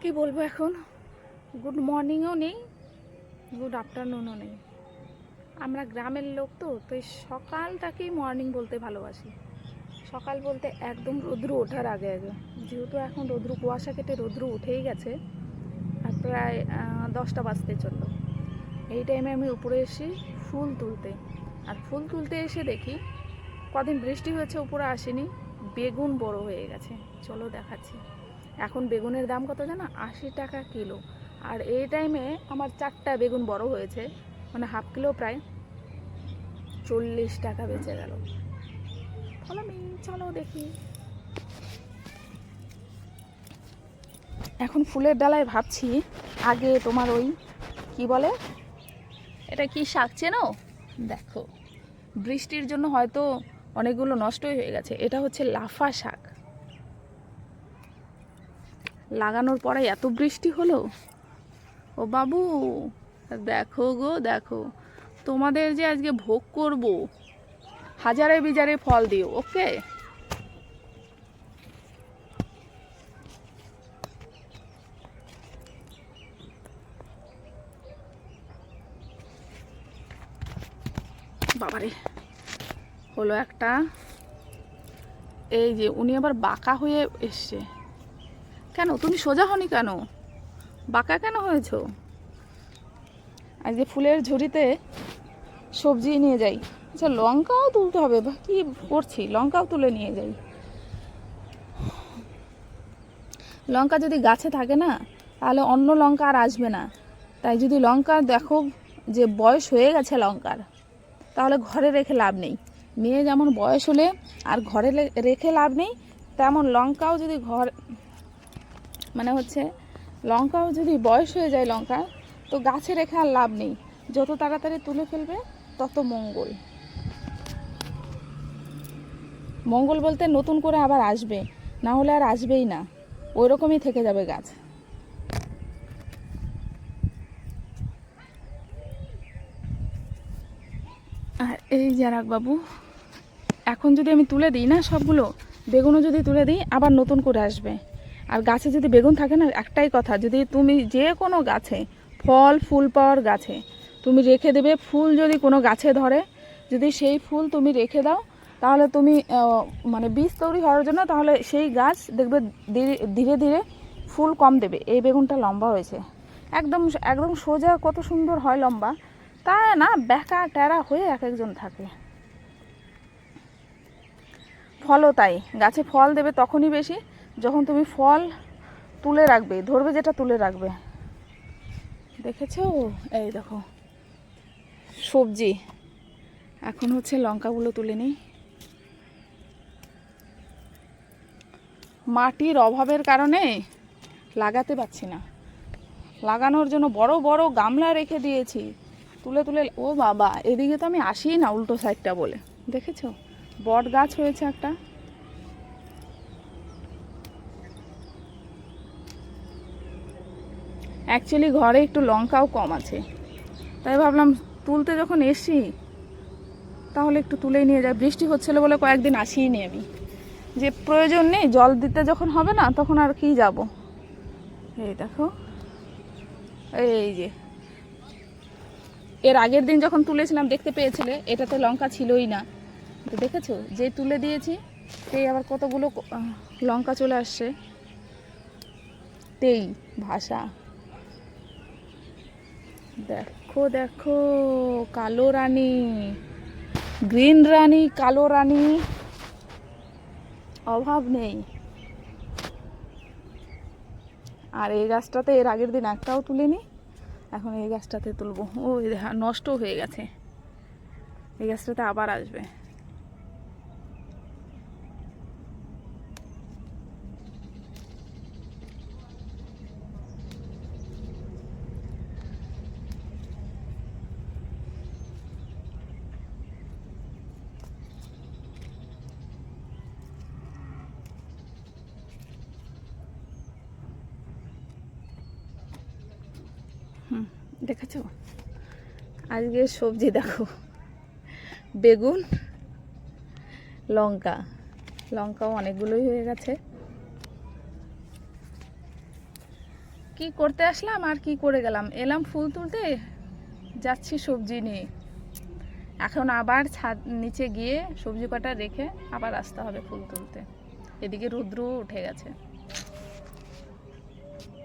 কি বলব এখন? গুড মর্নিংও নেই গুড আফটারনুনও নেই। আমরা গ্রামের লোক তো তো এই সকালটাকেই মর্নিং বলতে ভালোবাসি। সকাল বলতে একদম রৌদ্র ওঠার আগে আগে। যেহেতু এখন রৌদ্র, কুয়াশা কেটে রৌদ্র উঠেই গেছে, আর প্রায় দশটা বাজতে চলল। এই টাইমে আমি উপরে এসি ফুল তুলতে। আর ফুল তুলতে এসে দেখি, কদিন বৃষ্টি হয়েছে, উপরে আসেনি, বেগুন বড় হয়ে গেছে। চলো দেখাচ্ছি। এখন বেগুনের দাম কত জানো? আশি টাকা কিলো। আর এই টাইমে আমার চারটা বেগুন বড় হয়েছে মানে হাফ কিলো প্রায়। চল্লিশ টাকা বেঁচে গেল। ফলো মি, চলো দেখি। এখন ফুলের ডালায় ভাবছি, আগে তোমার ওই কি বলে? এটা কি শাক চেনো? দেখো, বৃষ্টির জন্য হয়তো অনেকগুলো নষ্টই হয়ে গেছে। এটা হচ্ছে লাফা শাক। লাগানোর পরে এত বৃষ্টি হলো? ও বাবু, দেখো গো, দেখো। তোমাদের যে আজকে ভোগ করব, হাজারে বিজারে ফল দিও, ওকে? বাবারে, হলো একটা, এই যে উনি আবার বাঁকা হয়ে এসছে। কেন? তুমি সোজা হনি কেন? বাঁকা কেন হয়েছ? আর যে ফুলের ঝুড়িতে সবজি নিয়ে যাই। আচ্ছা লঙ্কাও তুলতে হবে। বা কি করছি? লঙ্কাও তুলে নিয়ে যাই। লঙ্কা যদি গাছে থাকে না, তাহলে অন্য লঙ্কা আর আসবে না। তাই যদি লঙ্কা দেখো যে বয়স হয়ে গেছে লঙ্কার, তাহলে ঘরে রেখে লাভ নেই। মেয়ে যেমন বয়স হলে আর ঘরে রেখে লাভ নেই, তেমন লঙ্কাও যদি ঘর মানে হচ্ছে লঙ্কাও যদি বয়স হয়ে যায় লঙ্কা, তো গাছে রেখে আর লাভ নেই। যত তাড়াতাড়ি তুলে ফেলবে, তত মঙ্গল। মঙ্গল বলতে নতুন করে আবার আসবে, না হলে আর আসবেই না। ওই রকমই থেকে যাবে গাছ। আর এই জারাক বাবু এখন যদি আমি তুলে দিই না সবগুলো, বেগুনও যদি তুলে দিই, আবার নতুন করে আসবে। আর গাছে যদি বেগুন থাকে না, একটাই কথা, যদি তুমি যে কোনো গাছে, ফল, ফুল পাওয়ার গাছে, তুমি রেখে দেবে, ফুল যদি কোনো গাছে ধরে, যদি সেই ফুল তুমি রেখে দাও, তাহলে তুমি মানে বীজ তৈরি হওয়ার জন্য তাহলে সেই গাছ দেখবে ধীরে- ধীরে ফুল কম দেবে। এই বেগুনটা লম্বা হয়েছে। একদম একদম সোজা কত সুন্দর হয় লম্বা। তা না, বেকা টেরা হয়ে এক একজন থাকে। ফলও তাই, গাছে ফল দেবে তখনই বেশি যখন তুমি ফল তুলে রাখবে, ধরবে যেটা তুলে রাখবে। দেখেছ? এই দেখো। সবজি। এখন হচ্ছে লঙ্কাগুলো তুলে নিই। মাটির অভাবের কারণে লাগাতে পারছি না। লাগানোর জন্য বড় বড় গামলা রেখে দিয়েছি। তুলে তুলে, ও বাবা, এদিকে তো আমি আসি না উল্টো সাইডটা বলে। দেখেছ? বট গাছ হয়েছে একটা। অ্যাকচুয়ালি ঘরে একটু লঙ্কাও কম আছে। তাই ভাবলাম, তুলতে যখন এসছি, তাহলে একটু তুলেই নিয়ে যায় বৃষ্টি হচ্ছিল বলে কয়েকদিন আসিই নি আমি। যে প্রয়োজন নেই, জল দিতে যখন হবে না, তখন আর কি যাব? এই দেখো। এই যে। এর আগের দিন যখন তুলেছিলাম, দেখতে পেয়েছিলে, এটাতে লঙ্কা ছিলই না। তো দেখেছ? যে তুলে দিয়েছি, সেই আবার কতগুলো লঙ্কা চলে আসছে। তেই, ভাষা। দেখো দেখো, কালো রানী। গ্রিন রানী, কালো রানী। অভাব নেই। আর এই গাছটাতে এর আগের দিন একটাও তুলিনি, এখন এই গাছটাতে তুলবো। ও নষ্ট হয়ে গেছে। এই গাছটাতে আবার আসবে। হুম, দেখেছ? আজকে সবজি দেখো। বেগুন, লঙ্কা। লঙ্কাও অনেকগুলোই হয়ে গেছে। কি করতে আসলাম আর কি করে গেলাম? এলাম ফুল তুলতে, যাচ্ছি সবজি নিয়ে। এখন আবার ছাদ নিচে গিয়ে সবজি কটা রেখে আবার আসতে হবে ফুল তুলতে। এদিকে রুদ্র উঠে গেছে।